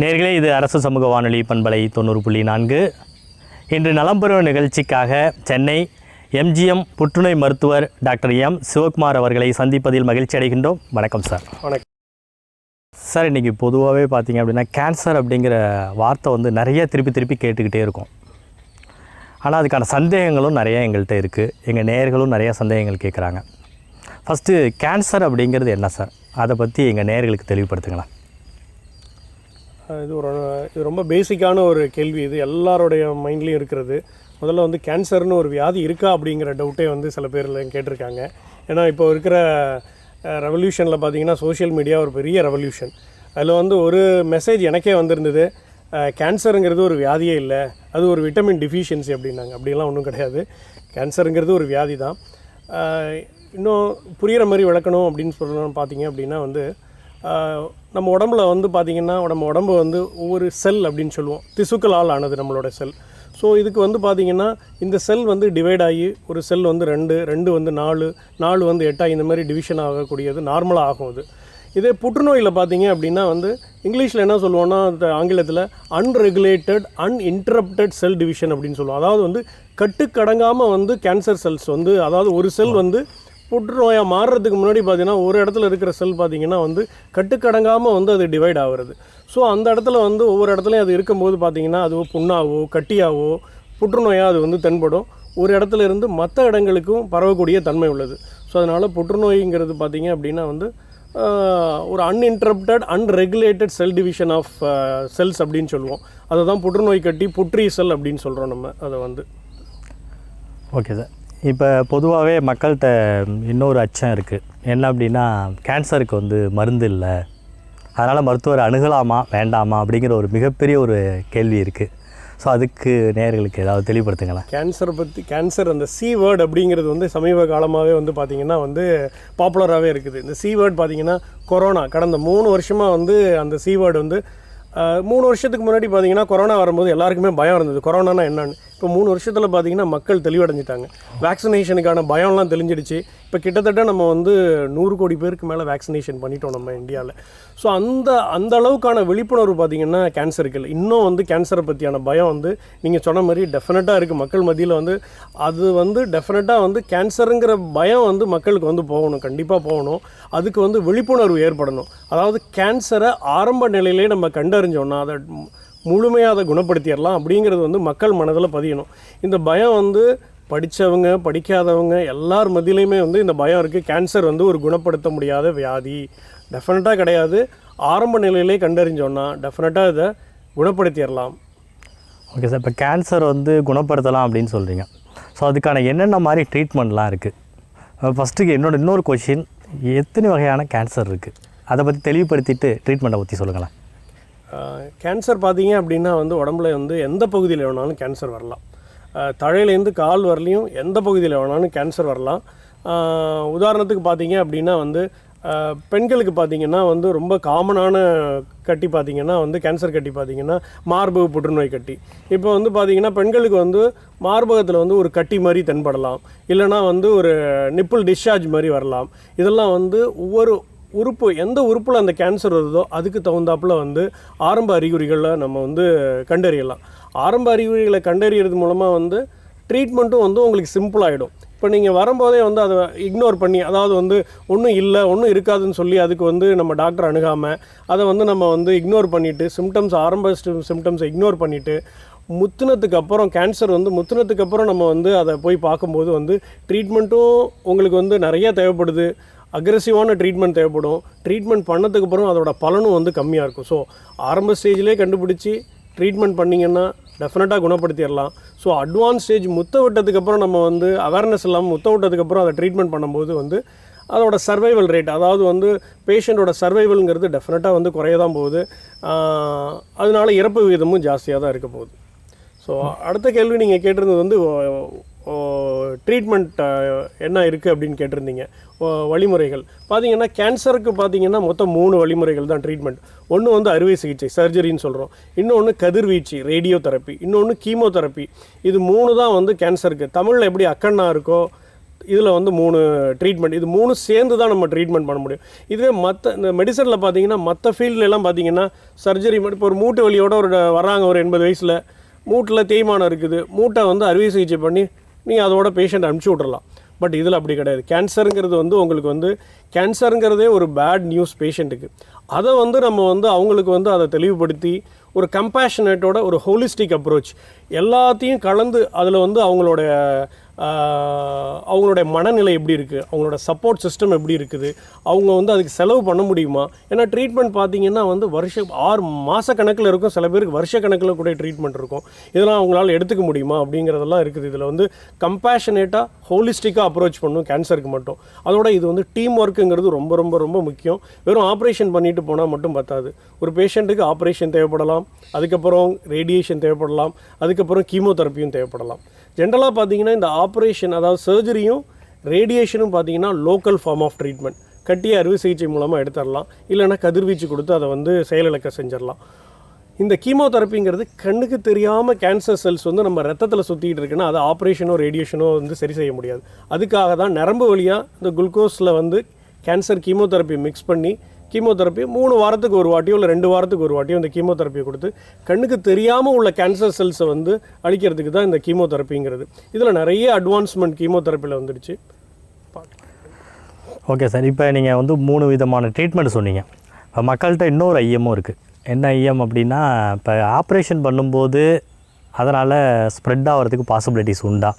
நேர்களே இது அரசு சமூக வானொலி பண்பலை தொண்ணூறு புள்ளி நான்கு. இன்று நலம் பெறும் நிகழ்ச்சிக்காக சென்னை எம்ஜிஎம் புற்றுநோய் மருத்துவர் டாக்டர் எம் சிவகுமார் அவர்களை சந்திப்பதில் மகிழ்ச்சி அடைகின்றோம். வணக்கம் சார். வணக்கம். சார் இன்றைக்கி பொதுவாகவே பார்த்தீங்க அப்படின்னா கேன்சர் அப்படிங்கிற வார்த்தை வந்து நிறைய திருப்பி திருப்பி கேட்டுக்கிட்டே இருக்கும். ஆனால் அதுக்கான சந்தேகங்களும் நிறைய எங்கள்கிட்ட இருக்குது எங்கள் நேயர்களும் நிறைய சந்தேகங்கள் கேட்குறாங்க ஃபஸ்ட்டு கேன்சர் அப்படிங்கிறது என்ன சார்? அதை பற்றி எங்கள் நேயர்களுக்கு தெளிவுபடுத்துங்களேன். இது ஒரு இது ரொம்ப பேசிக்கான ஒரு கேள்வி. இது எல்லாருடைய மைண்ட்லேயும் இருக்கிறது. முதல்ல வந்து கேன்சர்னு ஒரு வியாதி இருக்கா அப்படிங்கிற டவுட்டே வந்து சில பேரில் கேட்டிருக்காங்க. ஏன்னா இப்போ இருக்கிற ரெவல்யூஷனில் பார்த்தீங்கன்னா சோஷியல் மீடியா ஒரு பெரிய ரெவல்யூஷன் அதில் வந்து ஒரு மெசேஜ் எனக்கே வந்திருந்தது. கேன்சருங்கிறது ஒரு வியாதியே இல்லை. அது ஒரு விட்டமின் டிஃபிஷியன்சி அப்படின்னாங்க. அப்படிலாம் ஒன்றும் கிடையாது. கேன்சருங்கிறது ஒரு வியாதி தான் இன்னும் புரிகிற மாதிரி விளக்கணும் அப்படின்னு சொல்லணும்னு பார்த்தீங்க அப்படின்னா வந்து நம்ம உடம்புல வந்து பார்த்திங்கன்னா நம்ம உடம்பு வந்து ஒவ்வொரு செல் அப்படின்னு சொல்லுவோம். திசுக்களால் ஆனது நம்மளோட செல் ஸோ இதுக்கு வந்து பார்த்திங்கன்னா இந்த செல் வந்து டிவைட் ஆகி ஒரு செல் வந்து ரெண்டு ரெண்டு வந்து நாலு நாலு வந்து எட்டாக இந்த மாதிரி டிவிஷன் ஆகக்கூடியது நார்மலாக ஆகும் அது. இதே புற்றுநோயில் பார்த்தீங்க அப்படின்னா வந்து இங்கிலீஷில் என்ன சொல்லுவோன்னா அந்த ஆங்கிலத்தில் அன்ரெகுலேட்டட் அன்இன்டரப்டட் செல் டிவிஷன் அப்படின்னு சொல்லுவோம். அதாவது வந்து கட்டுக்கடங்காமல் வந்து கேன்சர் செல்ஸ் வந்து அதாவது ஒரு செல் வந்து புற்றுநோயாக மாறுறதுக்கு முன்னாடி பார்த்தீங்கன்னா ஒரு இடத்துல இருக்கிற செல் பார்த்தீங்கன்னா வந்து கட்டுக்கடங்காமல் வந்து அது டிவைட் ஆகுறது. ஸோ அந்த இடத்துல வந்து ஒவ்வொரு இடத்துலையும் அது இருக்கும்போது பார்த்திங்கன்னா அது புண்ணாவோ கட்டியாவோ புற்றுநோயாக அது வந்து தென்படும். ஒரு இடத்துல இருந்து மற்ற இடங்களுக்கும் பரவக்கூடிய தன்மை உள்ளது. ஸோ அதனால் புற்றுநோய்ங்கிறது பார்த்திங்க அப்படின்னா வந்து ஒரு uninterrupted unregulated cell division of cells அப்படின்னு சொல்லுவோம். அதை தான் புற்றுநோய் கட்டி புற்றி செல் அப்படின்னு சொல்கிறோம் நம்ம. அதை வந்து. ஓகே சார் இப்போ பொதுவாகவே மக்கள்கிட்ட இன்னொரு அச்சம் இருக்குது என்ன அப்படின்னா கேன்சருக்கு வந்து மருந்து இல்லை. அதனால் மருத்துவர் அணுகலாமா வேண்டாமா அப்படிங்கிற ஒரு மிகப்பெரிய ஒரு கேள்வி இருக்குது ஸோ அதுக்கு நேர்களுக்கு ஏதாவது தெளிவுபடுத்துங்களேன். கேன்சர் பற்றி கேன்சர் அந்த சி வேர்ட் அப்படிங்கிறது வந்து சமீப காலமாகவே வந்து பார்த்திங்கன்னா வந்து பாப்புலராகவே இருக்குது. இந்த சி வேர்ட் பார்த்தீங்கன்னா கொரோனா கடந்த மூணு வருஷமாக வந்து அந்த சி வேர்டு வந்து மூணு வருஷத்துக்கு முன்னாடி பார்த்தீங்கன்னா கொரோனா வரும்போது எல்லாருக்குமே பயம் இருந்தது. கொரோனானா என்னன்னு. இப்போ மூணு வருஷத்தில் பார்த்தீங்கன்னா மக்கள் தெளிவடைஞ்சிட்டாங்க. வேக்சினேஷனுக்கான பயம்லாம் தெளிஞ்சிடுச்சு. இப்போ கிட்டத்தட்ட நம்ம வந்து நூறு கோடி பேருக்கு மேலே வேக்சினேஷன் பண்ணிட்டோம் நம்ம இந்தியாவில் ஸோ அந்த அந்த அளவுக்கான விழிப்புணர்வு பார்த்தீங்கன்னா கேன்சருக்கு இல்லை. இன்னும் வந்து கேன்சரை பற்றியான பயம் வந்து நீங்கள் சொன்ன மாதிரி டெஃபினட்டாக இருக்குது மக்கள் மத்தியில் வந்து அது வந்து டெஃபினட்டாக வந்து கேன்சருங்கிற பயம் வந்து மக்களுக்கு வந்து போகணும். கண்டிப்பாக போகணும். அதுக்கு வந்து விழிப்புணர்வு ஏற்படணும். அதாவது கேன்சரை ஆரம்ப நிலையிலே நம்ம கண்டறிஞ்சோன்னா அதை முழுமையாக அதை குணப்படுத்திடலாம் அப்படிங்கிறது வந்து மக்கள் மனதில் பதியணும். இந்த பயம் வந்து படித்தவங்க படிக்காதவங்க எல்லார் மதியிலையுமே வந்து இந்த பயம் இருக்குது கேன்சர் வந்து ஒரு குணப்படுத்த முடியாத வியாதி. டெஃபினட்டாக கிடையாது. ஆரம்ப நிலையிலே கண்டறிஞ்சோன்னா டெஃபினட்டாக இதை குணப்படுத்திடலாம். ஓகே சார் இப்போ கேன்சர் வந்து குணப்படுத்தலாம் அப்படின்னு சொல்கிறீங்க ஸோ அதுக்கான என்னென்ன மாதிரி ட்ரீட்மெண்ட்லாம் இருக்குது ஃபஸ்ட்டுக்கு என்னோட இன்னொரு கொஷின் எத்தனை வகையான கேன்சர் இருக்குது அதை பற்றி தெளிவுபடுத்திட்டு ட்ரீட்மெண்ட்டை பற்றி சொல்லுங்களேன். கேன்சர் பார்த்தீங்க அப்படின்னா வந்து உடம்புல வந்து எந்த பகுதியில் வேணாலும் கேன்சர் வரலாம். தழையிலேருந்து கால் வரலையும் எந்த பகுதியில் வேணாலும் கேன்சர் வரலாம். உதாரணத்துக்கு பார்த்தீங்க அப்படின்னா வந்து பெண்களுக்கு பார்த்தீங்கன்னா வந்து ரொம்ப காமனான கட்டி பார்த்திங்கன்னா வந்து கேன்சர் கட்டி பார்த்தீங்கன்னா மார்பக புற்றுநோய் கட்டி. இப்போ வந்து பார்த்தீங்கன்னா பெண்களுக்கு வந்து மார்பகத்தில் வந்து ஒரு கட்டி மாதிரி தென்படலாம். இல்லைனா வந்து ஒரு நிப்பிள் டிஸ்சார்ஜ் மாதிரி வரலாம். இதெல்லாம் வந்து ஒவ்வொரு உறுப்பு எந்த உறுப்பில் அந்த கேன்சர் வருதோ அதுக்கு தகுந்தாப்புல வந்து ஆரம்ப அறிகுறிகளை நம்ம வந்து கண்டறியலாம். ஆரம்ப அறிகுறிகளை கண்டறியறது மூலமாக வந்து ட்ரீட்மெண்ட்டும் வந்து உங்களுக்கு சிம்பிள் ஆகிடும் இப்போ நீங்கள் வரும்போதே வந்து அதை இக்னோர் பண்ணி அதாவது வந்து ஒன்றும் இல்லை ஒன்றும் இருக்காதுன்னு சொல்லி அதுக்கு வந்து நம்ம டாக்டர் அணுகாமல் அதை வந்து நம்ம வந்து இக்னோர் பண்ணிவிட்டு சிம்டம்ஸ் ஆரம்ப சிம்டம்ஸை இக்னோர் பண்ணிவிட்டு முத்துனதுக்கு அப்புறம் கேன்சர் வந்து முத்துனதுக்கு அப்புறம் நம்ம வந்து அதை போய் பார்க்கும்போது வந்து ட்ரீட்மெண்ட்டும் உங்களுக்கு வந்து நிறைய தேவைப்படுது. அக்ரெசிவான ட்ரீட்மெண்ட் தேவைப்படும். ட்ரீட்மெண்ட் பண்ணதுக்கு அப்புறம் அதோட பலனும் வந்து கம்மியாக இருக்கும். ஸோ ஆரம்ப ஸ்டேஜ்லேயே கண்டுபிடிச்சி ட்ரீட்மெண்ட் பண்ணிங்கன்னா டெஃபினட்டாக குணப்படுத்திடலாம். ஸோ அட்வான்ஸ் ஸ்டேஜ் முத்த விட்டதுக்கப்புறம் நம்ம வந்து அவேர்னஸ் இல்லாமல் முத்த விட்டதுக்கப்புறம் அதை ட்ரீட்மெண்ட் பண்ணும்போது வந்து அதோட சர்வைவல் ரேட் அதாவது வந்து பேஷண்ட்டோட சர்வைவல்ங்கிறது டெஃபினட்டாக வந்து குறைய தான் போகுது அதனால இறப்பு விகிதமும் ஜாஸ்தியாக தான் இருக்க போகுது. ஸோ அடுத்த கேள்வி நீங்கள் கேட்டிருந்தது வந்து ட்ரீட்மெண்ட் என்ன இருக்குது அப்படின்னு கேட்டிருந்தீங்க. வழிமுறைகள். பார்த்தீங்கன்னா கேன்சருக்கு பார்த்தீங்கன்னா மொத்தம் மூணு வழிமுறைகள் தான் ட்ரீட்மெண்ட் ஒன்று வந்து அறுவை சிகிச்சை சர்ஜரின்னு சொல்கிறோம் இன்னொன்று கதிர்வீச்சு ரேடியோ தெரப்பி இன்னொன்று கீமோதெரப்பி இது மூணு தான் வந்து கேன்சருக்கு தமிழில் எப்படி அக்கண்ணா இருக்கோ இதில் வந்து மூணு ட்ரீட்மெண்ட் இது மூணு சேர்ந்து தான் நம்ம ட்ரீட்மெண்ட் பண்ண முடியும். இதுவே மற்ற இந்த மெடிசனில் பார்த்தீங்கன்னா மற்ற ஃபீல்ட்லலாம் பார்த்தீங்கன்னா சர்ஜரி இப்போ ஒரு மூட்டு வலியோட ஒரு வராங்க ஒரு எண்பது வயசில். மூட்டில் தேய்மானம் இருக்குது. மூட்டை வந்து அறுவை சிகிச்சை பண்ணி நீங்கள் அதோட பேஷண்ட் அனுப்பிச்சி விட்றலாம் பட் இதில் அப்படி கிடையாது. கேன்சருங்கிறது வந்து உங்களுக்கு வந்து கேன்சருங்கிறதே ஒரு பேட் நியூஸ் பேஷண்ட்டுக்கு அதை வந்து நம்ம வந்து அவங்களுக்கு வந்து அதை தெளிவுபடுத்தி ஒரு கம்பேஷனேட்டோட ஒரு ஹோலிஸ்டிக் அப்ரோச் எல்லாத்தையும் கலந்து அதில் வந்து அவங்களோட அவங்களுடைய மனநிலை எப்படி இருக்குது அவங்களோட சப்போர்ட் சிஸ்டம் எப்படி இருக்குது? அவங்க வந்து அதுக்கு செலவு பண்ண முடியுமா? ஏன்னா ட்ரீட்மெண்ட் பார்த்தீங்கன்னா வந்து வருஷம் ஆறு மாத கணக்கில் இருக்கும். சில பேருக்கு வருஷ கணக்கில் கூட ட்ரீட்மெண்ட் இருக்கும். இதெல்லாம் அவங்களால எடுத்துக்க முடியுமா? அப்படிங்கிறதெல்லாம் இருக்குது. இதில் வந்து கம்பேஷனேட்டாக ஹோலிஸ்டிக்காக அப்ரோச் பண்ணும் கேன்சருக்கு மட்டும். அதோட இது வந்து டீம் ஒர்க்குங்கிறது ரொம்ப ரொம்ப ரொம்ப முக்கியம். வெறும் ஆப்ரேஷன் பண்ணிட்டு போனால் மட்டும் பத்தாது. ஒரு பேஷண்ட்டுக்கு ஆப்ரேஷன் தேவைப்படலாம். அதுக்கப்புறம் ரேடியேஷன் தேவைப்படலாம். அதுக்கப்புறம் கீமோதெரப்பியும் தேவைப்படலாம். ஜென்ரலாக பார்த்தீங்கன்னா இந்த ஆப்ரேஷன் அதாவது சர்ஜரியும் ரேடியேஷனும் பார்த்தீங்கன்னா லோக்கல் ஃபார்ம் ஆஃப் ட்ரீட்மெண்ட் கட்டிய அறுவை சிகிச்சை மூலமாக எடுத்துடலாம். இல்லைன்னா கதிர்வீச்சு கொடுத்து அதை வந்து செயலிழக்க செஞ்சிடலாம். இந்த கீமோதெரப்பிங்கிறது கண்ணுக்கு தெரியாமல் கேன்சர் செல்ஸ் வந்து நம்ம ரத்தத்தில் சுற்றிட்டு இருக்குன்னா அதை ஆப்ரேஷனோ ரேடியேஷனோ வந்து சரி செய்ய முடியாது. அதுக்காக தான் நரம்பு வழியாக இந்த குளுக்கோஸில் வந்து கேன்சர் கீமோதெரப்பி மிக்ஸ் பண்ணி கீமோதெரப்பி மூணு வாரத்துக்கு ஒரு வாட்டியோ இல்லை ரெண்டு வாரத்துக்கு ஒரு வாட்டியோ இந்த கீமோதெரப்பியை கொடுத்து கண்ணுக்கு தெரியாமல் உள்ள கேன்சர் செல்ஸை வந்து அழிக்கிறதுக்கு தான் இந்த கீமோதெரப்பிங்கிறது. இதில் நிறைய அட்வான்ஸ்மெண்ட் கீமோதெரப்பியில் வந்துடுச்சு. ஓகே சார் இப்போ நீங்கள் வந்து மூணு விதமான ட்ரீட்மெண்ட் சொன்னீங்க. இப்போ மக்கள்கிட்ட இன்னொரு ஐயமும் இருக்குது என்ன ஐயம் அப்படின்னா இப்போ ஆப்ரேஷன் பண்ணும்போது அதனால் ஸ்ப்ரெட் ஆகிறதுக்கு பாசிபிலிட்டிஸ் உண்டா?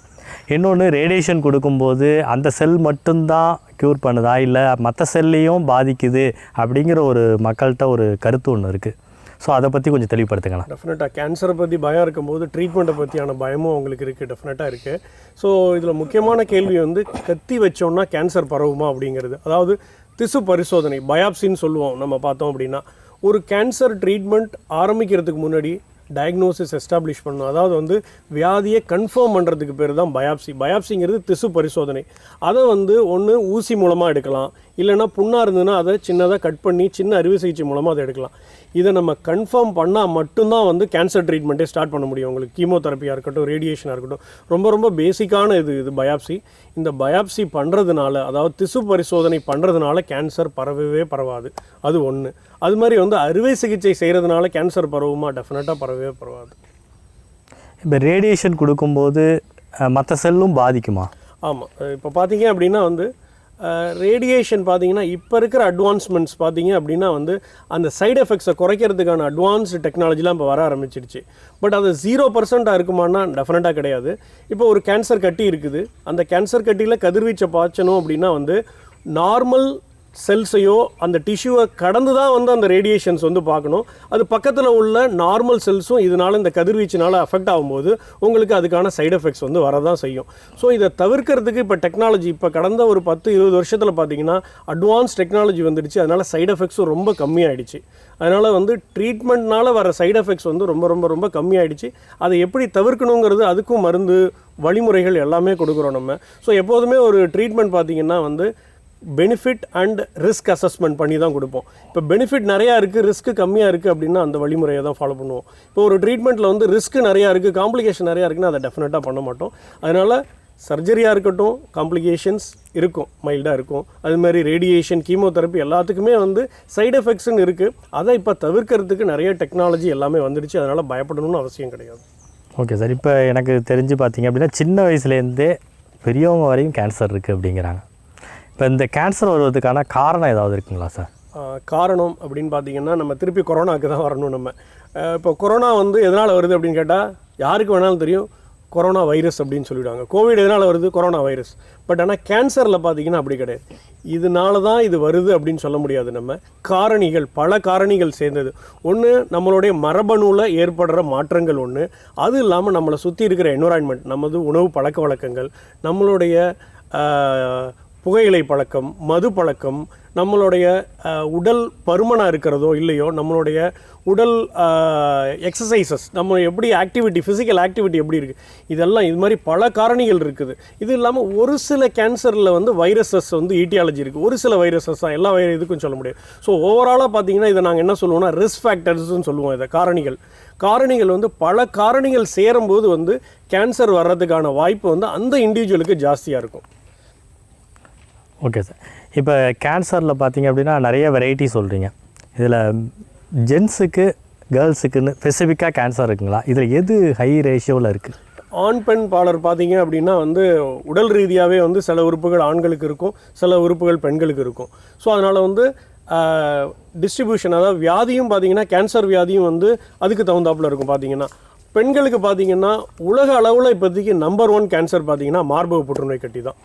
இன்னொன்று ரேடியேஷன் கொடுக்கும்போது அந்த செல் மட்டும்தான் க்யூர் பண்ணுதா? இல்லை மற்ற செல்லையும் பாதிக்குது அப்படிங்கிற ஒரு மக்கள்கிட்ட ஒரு கருத்து ஒன்று இருக்குது ஸோ அதை பற்றி கொஞ்சம் தெளிவுபடுத்துங்களேன் டெஃபினட்டாக கேன்சரை பற்றி பயம் இருக்கும்போது ட்ரீட்மெண்ட்டை பற்றியான பயமும் அவங்களுக்கு இருக்குது டெஃபினட்டாக இருக்குது ஸோ இதில் முக்கியமான கேள்வி வந்து கத்தி வச்சோன்னா கேன்சர் பரவுமா அப்படிங்கிறது. அதாவது திசு பரிசோதனை பயாப்சின்னு சொல்லுவோம் நம்ம பார்த்தோம் அப்படின்னா. ஒரு கேன்சர் ட்ரீட்மெண்ட் ஆரம்பிக்கிறதுக்கு முன்னாடி டயக்னோசிஸ் எஸ்டாப்ளிஷ் பண்ணணும் அதாவது வந்து வியாதியை கன்ஃபார்ம் பண்ணுறதுக்கு பேர் தான் பயாப்சி பயாப்சிங்கிறது திசு பரிசோதனை. அதை வந்து ஒன்று ஊசி மூலமாக எடுக்கலாம். இல்லைனா புண்ணாக இருந்ததுன்னா அதை சின்னதாக கட் பண்ணி சின்ன அறுவை சிகிச்சை மூலமாக அதை எடுக்கலாம். இதை நம்ம கன்ஃபார்ம் பண்ணால் மட்டும்தான் வந்து கேன்சர் ட்ரீட்மெண்ட்டே ஸ்டார்ட் பண்ண முடியும். உங்களுக்கு கீமோதெரப்பியாக இருக்கட்டும் ரேடியேஷனாக இருக்கட்டும். ரொம்ப ரொம்ப பேசிக்கான இது இது பயாப்சி இந்த பயாப்சி பண்ணுறதுனால அதாவது திசு பரிசோதனை பண்ணுறதுனால கேன்சர் பரவவே பரவாது. அது ஒன்று அது மாதிரி வந்து அறுவை சிகிச்சை செய்கிறதுனால கேன்சர் பரவுமா? டெஃபினட்டாக பரவவே பரவாது. இப்போ ரேடியேஷன் கொடுக்கும்போது மற்ற செல்லும் பாதிக்குமா? ஆமாம் இப்போ பார்த்தீங்க அப்படின்னா வந்து ரேடியேஷன் பார்த்தீங்கன்னா இப்போ இருக்கிற அட்வான்ஸ்மெண்ட்ஸ் பார்த்தீங்க அப்படின்னா வந்து அந்த சைடு எஃபெக்ட்ஸை குறைக்கிறதுக்கான அட்வான்ஸ்டு டெக்னாலஜிலாம் இப்போ வர ஆரம்பிச்சிருச்சு. பட் அது ஜீரோ பர்சண்ட்டாக இருக்குமானா டெஃபினட்டாக கிடையாது. இப்போ ஒரு கேன்சர் கட்டி இருக்குது. அந்த கேன்சர் கட்டியில் கதிர்வீச்சை பாய்ச்சணும் அப்படின்னா வந்து நார்மல் செல்ஸையோ அந்த டிஷ்யூவை கடந்து தான் வந்து அந்த ரேடியேஷன்ஸ் வந்து பார்க்கணும். அது பக்கத்தில் உள்ள நார்மல் செல்ஸும் இதனால் இந்த கதிர்வீச்சினால் அஃபெக்ட் ஆகும்போது உங்களுக்கு அதுக்கான சைடு எஃபெக்ட்ஸ் வந்து வரதான் செய்யும். ஸோ இதை தவிர்க்கிறதுக்கு இப்போ டெக்னாலஜி இப்போ கடந்த ஒரு பத்து இருபது வருஷத்தில் பார்த்தீங்கன்னா அட்வான்ஸ் டெக்னாலஜி வந்துடுச்சு. அதனால் சைடு எஃபெக்ட்ஸும் ரொம்ப கம்மியாயிடுச்சு. அதனால் வந்து ட்ரீட்மெண்ட்னால் வர சைடு எஃபெக்ட்ஸ் வந்து ரொம்ப ரொம்ப ரொம்ப கம்மியாயிடுச்சு. அதை எப்படி தவிர்க்கணுங்கிறது அதுக்கும் மருந்து வழிமுறைகள் எல்லாமே கொடுக்குறோம் நம்ம. ஸோ எப்போதுமே ஒரு ட்ரீட்மெண்ட் பார்த்தீங்கன்னா வந்து பெனிஃபிட் அண்ட் ரிஸ்க் அசஸ்மெண்ட் பண்ணி தான் கொடுப்போம். இப்போ பெனிஃபிட் நிறையா இருக்குது ரிஸ்க்கு கம்மியாக இருக்குது அப்படின்னா அந்த வழிமுறையை தான் ஃபாலோ பண்ணுவோம். இப்போ ஒரு ட்ரீட்மெண்ட்டில் வந்து ரிஸ்க் நிறையா இருக்குது காம்ப்ளிகேஷன் நிறையா இருக்குன்னா அதை டெஃபினட்டாக பண்ண மாட்டோம். அதனால் சர்ஜரியாக இருக்கட்டும் காம்ப்ளிகேஷன்ஸ் இருக்கும் மைல்டாக இருக்கும். அது மாதிரி ரேடியேஷன் கீமோதெரப்பி எல்லாத்துக்குமே வந்து சைடு எஃபெக்ட்ஸ்னு இருக்குது அதை இப்போ தவிர்க்கிறதுக்கு நிறைய டெக்னாலஜி எல்லாமே வந்துடுச்சு. அதனால் பயப்படணும்னு அவசியம் கிடையாது. ஓகே சார் இப்போ எனக்கு தெரிஞ்சு பார்த்தீங்க அப்படின்னா சின்ன வயசுலேருந்தே பெரியவங்க வரையும் கேன்சர் இருக்குது அப்படிங்கிறாங்க. இப்போ இந்த கேன்சர் வருவதுக்கான காரணம் ஏதாவது இருக்குங்களா சார்? காரணம் அப்படின்னு பார்த்தீங்கன்னா நம்ம திருப்பி கொரோனாவுக்கு தான் வரணும் நம்ம. இப்போ கொரோனா வந்து எதனால் வருது அப்படின்னு கேட்டால் யாருக்கு வேணாலும் தெரியும் கொரோனா வைரஸ் அப்படின்னு சொல்லிவிடுவாங்க. கோவிட் எதனால் வருது? Corona virus. பட் ஆனால் கேன்சரில் பார்த்தீங்கன்னா அப்படி கிடையாது. இதனால தான் இது வருது அப்படின்னு சொல்ல முடியாது நம்ம. காரணிகள் பல காரணிகள் சேர்ந்தது. ஒன்று நம்மளுடைய மரபணுவில் ஏற்படுற மாற்றங்கள் ஒன்று அது இல்லாமல் நம்மளை சுற்றி இருக்கிற என்வரான்மெண்ட் நமது உணவு பழக்க வழக்கங்கள் நம்மளுடைய புகையிலை பழக்கம் மது பழக்கம் நம்மளுடைய உடல் பருமனாக இருக்கிறதோ இல்லையோ நம்மளுடைய உடல் எக்ஸசைசஸ் நம்ம எப்படி ஆக்டிவிட்டி ஃபிசிக்கல் ஆக்டிவிட்டி எப்படி இருக்குது இதெல்லாம் இது மாதிரி பல காரணிகள் இருக்குது. இது இல்லாமல் ஒரு சில கேன்சரில் வந்து வைரஸஸ் வந்து ஈட்டியாலஜி இருக்குது ஒரு சில வைரஸஸ் தான் எல்லா வைர இதுக்கும் சொல்ல முடியாது. ஸோ ஓவராலாக பார்த்தீங்கன்னா இதை நாங்கள் என்ன சொல்லுவோம்னா ரிஸ்க் ஃபேக்டர்ஸ்னு சொல்லுவோம் இதை காரணிகள். காரணிகள் வந்து பல காரணிகள் சேரும்போது வந்து கேன்சர் வர்றதுக்கான வாய்ப்பு வந்து அந்த இண்டிவிஜுவலுக்கு ஜாஸ்தியாக இருக்கும். ஓகே சார் இப்போ கேன்சரில் பார்த்தீங்க அப்படின்னா நிறைய வெரைட்டி சொல்கிறீங்க இதில் ஜென்ஸுக்கு கேர்ள்ஸுக்குன்னு ஸ்பெசிஃபிக்காக கேன்சர் இருக்குங்களா? இதில் எது ஹை ரேஷியோவில் இருக்குது ஆண் பெண் பாலர் பார்த்தீங்க அப்படின்னா வந்து உடல் ரீதியாகவே வந்து சில உறுப்புகள் ஆண்களுக்கு இருக்கும் சில உறுப்புகள் பெண்களுக்கு இருக்கும். ஸோ அதனால் வந்து டிஸ்ட்ரிபியூஷன் அதாவது வியாதியும் பார்த்தீங்கன்னா கேன்சர் வியாதியும் வந்து அதுக்கு தகுந்தாப்புல இருக்கும் பார்த்தீங்கன்னா பெண்களுக்கு பார்த்தீங்கன்னா உலக அளவில் இப்போதைக்கு நம்பர் ஒன் கேன்சர் பார்த்தீங்கன்னா மார்பக புற்றுநோய் கட்டி தான்.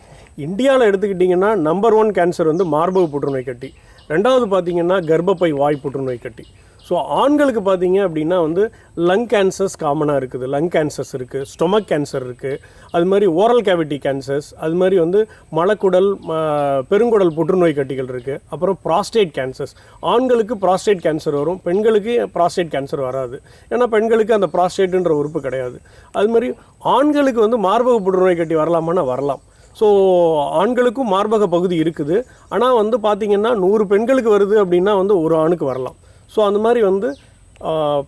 இந்தியாவில் எடுத்துக்கிட்டிங்கன்னா நம்பர் ஒன் கேன்சர் வந்து மார்பக புற்றுநோய் கட்டி. ரெண்டாவது பார்த்திங்கன்னா கர்ப்பப்பை வாய் புற்றுநோய் கட்டி. ஸோ ஆண்களுக்கு பார்த்தீங்க அப்படின்னா வந்து லங் கேன்சர்ஸ் காமனாக இருக்குது. லங் கேன்சர்ஸ் இருக்குது ஸ்டொமக் கேன்சர் இருக்குது அது மாதிரி ஓரல் கேவிட்டி கேன்சர்ஸ் அது மாதிரி வந்து மலக்குடல் பெருங்குடல் புற்றுநோய் கட்டிகள் இருக்குது அப்புறம் ப்ராஸ்டேட் கேன்சர்ஸ் ஆண்களுக்கு ப்ராஸ்டேட் கேன்சர் வரும் பெண்களுக்கு ப்ராஸ்டேட் கேன்சர் வராது. ஏன்னா பெண்களுக்கு அந்த ப்ராஸ்டேட்டுன்ற உறுப்பு கிடையாது. அது மாதிரி ஆண்களுக்கு வந்து மார்பக புற்றுநோய் கட்டி வரலாமான்னா வரலாம். ஸோ ஆண்களுக்கும் மார்பக பகுதி இருக்குது. ஆனால் வந்து பார்த்திங்கன்னா நூறு பெண்களுக்கு வருது அப்படின்னா வந்து ஒரு ஆணுக்கு வரலாம். ஸோ அந்த மாதிரி வந்து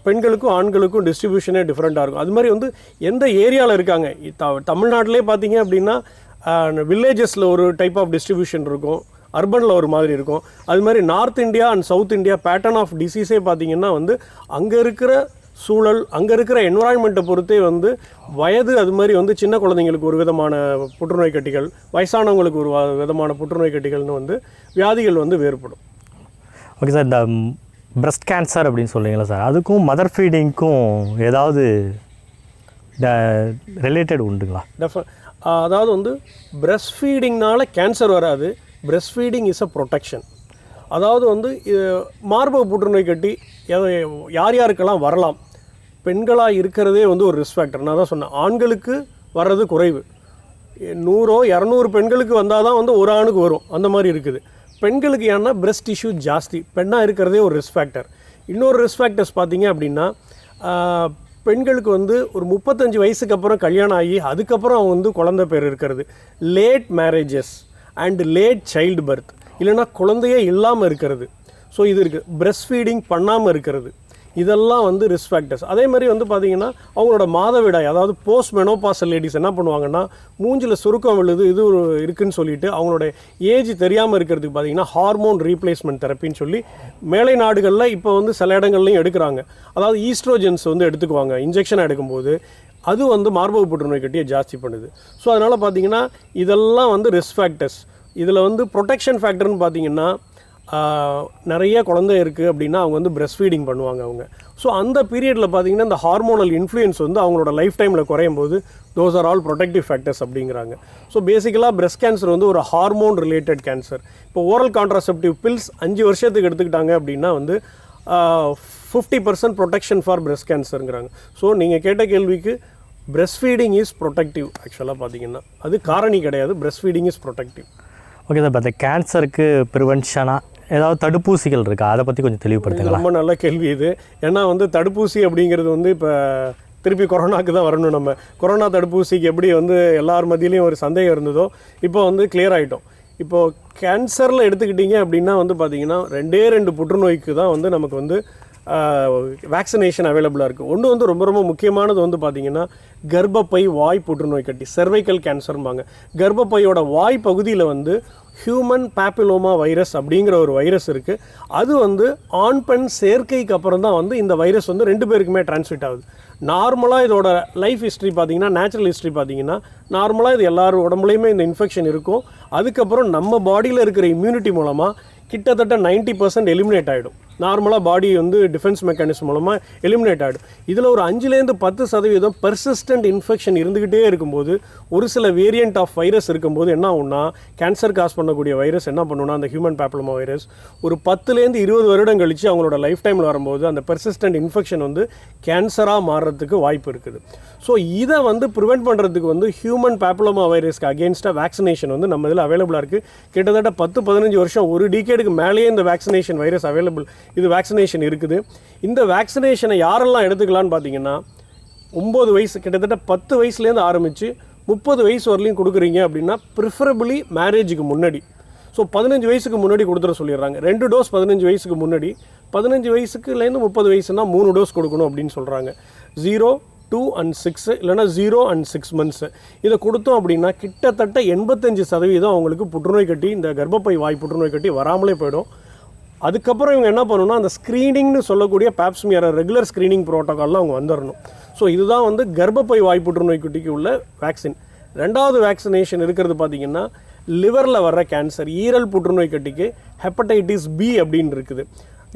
பெண்களுக்கும் ஆண்களுக்கும் டிஸ்ட்ரிபியூஷனே டிஃப்ரெண்ட்டாக இருக்கும். அது மாதிரி வந்து எந்த ஏரியாவில் இருக்காங்க? த தமிழ்நாட்டிலே பார்த்தீங்க அப்படின்னா வில்லேஜஸில் ஒரு டைப் ஆஃப் டிஸ்ட்ரிபியூஷன் இருக்கும். அர்பனில் ஒரு மாதிரி இருக்கும். அது மாதிரி north India and south India pattern of டிசீஸே பார்த்தீங்கன்னா வந்து அங்கே இருக்கிற சூழல் அங்கே இருக்கிற என்வரான்மெண்ட்டை பொறுத்தே வந்து வயது அது மாதிரி வந்து சின்ன குழந்தைங்களுக்கு ஒரு விதமான புற்றுநோய் கட்டிகள் வயசானவங்களுக்கு ஒரு விதமான புற்றுநோய் கட்டிகள்னு வந்து வியாதிகள் வந்து வேறுபடும். ஓகே சார் இந்த பிரஸ்ட் கேன்சர் அப்படின்னு சொல்றீங்களா சார் அதுக்கும் மதர் ஃபீடிங்க்கும் ஏதாவது ரிலேட்டட் உண்டுங்களா? டெஃப அதாவது வந்து பிரஸ்ட் ஃபீடிங்னால கேன்சர் வராது. Breast feeding is a protection அதாவது வந்து மார்பக புற்றுநோய் கட்டி யார் யாருக்கெல்லாம் வரலாம் பெண்களாக இருக்கிறதே வந்து ஒரு ரிஸ்க் ஃபேக்டர் நான் தான் சொன்னேன். ஆண்களுக்கு வர்றது குறைவு. நூறோ இரநூறு பெண்களுக்கு வந்தால் தான் வந்து ஒரு ஆணுக்கு வரும். அந்த மாதிரி இருக்குது. பெண்களுக்கு ஏன்னா பிரஸ்ட் இஷ்யூ ஜாஸ்தி. பெண்ணாக இருக்கிறதே ஒரு ரிஸ்க் ஃபேக்டர் இன்னொரு ரிஸ்க் ஃபேக்டர்ஸ் பார்த்தீங்க அப்படின்னா பெண்களுக்கு வந்து ஒரு முப்பத்தஞ்சு வயசுக்கு அப்புறம் கல்யாணம் ஆகி அதுக்கப்புறம் அவங்க வந்து குழந்தை பேர் இருக்கிறது. Late marriages and late child birth இல்லைன்னா குழந்தையே இல்லாமல் இருக்கிறது. ஸோ இது இருக்குது பிரஸ்ட் ஃபீடிங் பண்ணாமல் இருக்கிறது. இதெல்லாம் வந்து ரிஸ்க் ஃபேக்டர்ஸ் அதே மாதிரி வந்து பார்த்தீங்கன்னா அவங்களோட மாதவிடாய் அதாவது போஸ்ட் மெனோபாசல் லேடிஸ் என்ன பண்ணுவாங்கன்னா மூஞ்சில் சுருக்கம் விழுது இது ஒரு இருக்குதுன்னு சொல்லிட்டு அவங்களோட ஏஜ் தெரியாமல் இருக்கிறதுக்கு பார்த்தீங்கன்னா ஹார்மோன் ரீப்ளேஸ்மெண்ட் தெரப்பின்னு சொல்லி மேலை நாடுகளில் இப்போ வந்து சில இடங்கள்லையும் எடுக்கிறாங்க. அதாவது ஈஸ்ட்ரோஜென்ஸ் வந்து எடுத்துக்குவாங்க இன்ஜெக்ஷன் எடுக்கும்போது. அது வந்து மார்பக புற்றுநோய் கட்டியை ஜாஸ்தி பண்ணுது. ஸோ அதனால் பார்த்தீங்கன்னா இதெல்லாம் வந்து ரிஸ்க் ஃபேக்டர்ஸ் இதில் வந்து ப்ரொடெக்ஷன் ஃபேக்டர்னு பார்த்தீங்கன்னா நிறைய குழந்தை இருக்குது அப்படின்னா அவங்க வந்து பிரஸ்ட் ஃபீடிங் பண்ணுவாங்க அவங்க. ஸோ அந்த பீரியடில் பார்த்தீங்கன்னா இந்த ஹார்மோனல் இன்ஃப்ளூயன்ஸ் வந்து அவங்களோட லைஃப் டைமில் குறையும் போது those are all protective factors அப்படிங்கிறாங்க. ஸோ பேசிக்கலாக பிரஸ்ட் கேன்சர் வந்து ஒரு ஹார்மோன் ரிலேட்டட் கேன்சர் இப்போ ஓரல் கான்ட்ராசெப்டிவ் பில்ஸ் அஞ்சு வருஷத்துக்கு எடுத்துக்கிட்டாங்க அப்படின்னா வந்து fifty percent protection for breast கேன்சருங்கிறாங்க so நீங்கள் கேட்ட கேள்விக்கு பிரஸ்ட் ஃபீடிங் இஸ் ப்ரொடெக்டிவ் ஆக்சுவலாக பார்த்தீங்கன்னா அது காரணி கிடையாது breast feeding is protective okay sir இப்போ இந்த கேன்சருக்கு ப்ரிவென்ஷனாக ஏதாவது தடுப்பூசிகள் இருக்கா? அதை பற்றி கொஞ்சம் இது தெளிவுபடுத்துங்களா? ரொம்ப நல்ல கேள்வி இது. ஏன்னா வந்து தடுப்பூசி அப்படிங்கிறது வந்து இப்போ திருப்பி கொரோனாக்கு தான் வரணும் நம்ம. கொரோனா தடுப்பூசிக்கு எப்படி வந்து எல்லார் மத்தியிலையும் ஒரு சந்தேகம் இருந்ததோ இப்போ வந்து கிளியர் ஆகிட்டோம் இப்போது கேன்சரில் எடுத்துக்கிட்டிங்க அப்படின்னா வந்து பார்த்தீங்கன்னா ரெண்டே ரெண்டு புற்றுநோய்க்கு தான் வந்து நமக்கு வந்து வேக்சினேஷன் அவைலபிளாக இருக்குது ஒன்று வந்து ரொம்ப ரொம்ப முக்கியமானது வந்து பார்த்தீங்கன்னா கர்ப்பப்பை வாய் புற்றுநோய் கட்டி சர்வைக்கல் கேன்சர்ம்பாங்க கர்ப்பப்பையோட வாய் பகுதியில் வந்து ஹியூமன் பேப்பிலோமா வைரஸ் அப்படிங்கிற ஒரு வைரஸ் இருக்குது அது வந்து ஆண் பெண் சேர்க்கைக்கு அப்புறம் தான் வந்து இந்த வைரஸ் வந்து ரெண்டு பேருக்குமே டிரான்ஸ்மிட் ஆகுது. நார்மலாக இதோட லைஃப் ஹிஸ்ட்ரி பார்த்தீங்கன்னா நேச்சுரல் ஹிஸ்ட்ரி பார்த்தீங்கன்னா நார்மலாக இது எல்லாரும் உடம்புலையுமே இந்த இன்ஃபெக்ஷன் இருக்கும். அதுக்கப்புறம் நம்ம பாடியில் இருக்கிற இம்யூனிட்டி மூலமாக கிட்டத்தட்ட 90% பர்சன்ட் எலிமினேட் ஆகிடும் நார்மலாக பாடி வந்து டிஃபென்ஸ் மெக்கானிசம் மூலமாக எலிமினேட் ஆகிடும் இதில் ஒரு அஞ்சுலேருந்து பத்து சதவீதம் பெர்சிஸ்டன்ட் இன்ஃபெக்ஷன் இருந்துக்கிட்டே இருக்கும்போது ஒரு சில வேரியண்ட் ஆஃப் வைரஸ் இருக்கும்போது என்ன ஆகும்னா கேன்சர் காஸ் பண்ணக்கூடிய வைரஸ் என்ன பண்ணுன்னா அந்த ஹியூமன் பேப்ளமா வைரஸ் ஒரு பத்துலேருந்து இருபது வருடம் கழித்து அவங்களோட லைஃப் டைமில் வரும்போது அந்த பெர்சிஸ்டன்ட் இன்ஃபெக்ஷன் வந்து கேன்சராக மாறுறதுக்கு வாய்ப்பு இருக்குது. ஸோ இதை வந்து ப்ரிவெண்ட் பண்ணுறதுக்கு வந்து ஹியூமன் பேப்ளமா வைரஸ்க்கு அகேன்ஸ்டாக வேக்சினேஷன் வந்து நம்ம இதில் அவைலபிளாக இருக்குது கிட்டத்தட்ட பத்து பதினஞ்சு வருஷம் ஒரு டிகேடுக்கு மேலேயே இந்த வேக்சினேஷன் வைரஸ் அவைலபிள் இது வேக்சினேஷன் இருக்குது. இந்த வேக்சினேஷனை யாரெல்லாம் எடுத்துக்கலாம்னு பார்த்தீங்கன்னா ஒம்பது வயசு கிட்டத்தட்ட பத்து வயசுலேருந்து ஆரம்பித்து முப்பது வயசு வரலையும் கொடுக்குறீங்க அப்படின்னா ப்ரிஃபரபிளி மேரேஜுக்கு முன்னாடி. ஸோ பதினஞ்சு வயசுக்கு முன்னாடி கொடுத்துட சொல்லிடுறாங்க. ரெண்டு டோஸ் பதினஞ்சு வயசுக்கு முன்னாடி பதினஞ்சு வயசுக்குலேருந்து முப்பது வயசுனா மூணு டோஸ் கொடுக்கணும் அப்படின்னு சொல்கிறாங்க ஜீரோ டூ அண்ட் சிக்ஸ் இல்லைனா ஜீரோ அண்ட் சிக்ஸ் மந்த்ஸு இதை கொடுத்தோம் அப்படின்னா கிட்டத்தட்ட எண்பத்தஞ்சு சதவீதம் அவங்களுக்கு புற்றுநோய் கட்டி இந்த கர்ப்பப்பை வாய் புற்றுநோய் கட்டி வராமலே போயிடும். அதுக்கப்புறம் இவங்க என்ன பண்ணணும்னா அந்த ஸ்க்ரீனிங்னு சொல்லக்கூடிய பேப்ஸ்மியர் ரெகுலர் ஸ்க்ரீனிங் ப்ரோட்டோக்கால்லாம் அவங்க வந்துடணும் ஸோ இதுதான் வந்து கர்ப்பப்பை வாய் புற்றுநோய் குட்டிக்கு உள்ள வேக்சின் ரெண்டாவது வேக்சினேஷன் இருக்கிறது பார்த்தீங்கன்னா லிவரில் வர்ற கேன்சர் ஈரல் புற்றுநோய் கட்டிக்கு ஹெப்படைட்டிஸ் பி அப்படின்னு இருக்குது.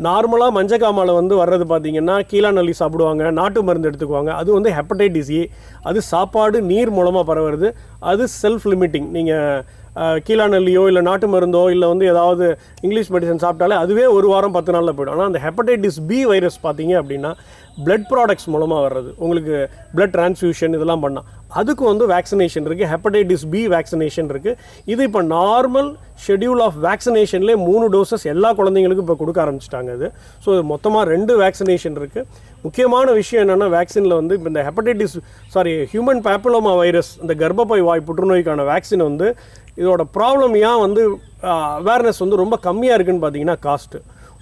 நார்மலாக மஞ்சக்காமால வந்து வர்றது பார்த்தீங்கன்னா கீழாநல்லி சாப்பிடுவாங்க நாட்டு மருந்து எடுத்துக்குவாங்க. அது வந்து ஹெப்படைட்டிஸ் ஏ அது சாப்பாடு நீர் மூலமாக பரவுறது. அது செல்ஃப் லிமிட்டிங் நீங்கள் கீழாநெல்லியோ இல்லை நாட்டு மருந்தோ இல்லை வந்து ஏதாவது இங்கிலீஷ் மெடிசன் சாப்பிட்டாலே அதுவே ஒரு வாரம் பத்து நாளில் போய்டும். ஆனால் அந்த ஹெப்படைட்டிஸ் பி வைரஸ் பார்த்தீங்க அப்படின்னா பிளட் ப்ராடக்ட்ஸ் மூலமாக வர்றது உங்களுக்கு பிளட் டிரான்ஸ்ஃபியூஷன் இதெல்லாம் பண்ணால் அதுக்கு வந்து வேக்சினேஷன் இருக்குது ஹெப்படைட்டிஸ் பி வேக்சினேஷன் இருக்குது இது இப்போ நார்மல் ஷெட்யூல் ஆஃப் வேக்சினேஷன்லேயே மூணு டோசஸ் எல்லா குழந்தைங்களுக்கும் இப்போ கொடுக்க ஆரம்பிச்சிட்டாங்க அது ஸோ மொத்தமாக ரெண்டு வேக்சினேஷன் இருக்குது முக்கியமான விஷயம் என்னென்னா வேக்சினில் வந்து இப்போ இந்த hepatitis sorry human papilloma virus இந்த கர்ப்பப்பை வாய் புற்றுநோய்க்கான வேக்சின் வந்து இதோட ப்ராப்ளம் ஏன் வந்து அவேர்னஸ் வந்து ரொம்ப கம்மியாக இருக்குதுன்னு பார்த்தீங்கன்னா காஸ்ட்டு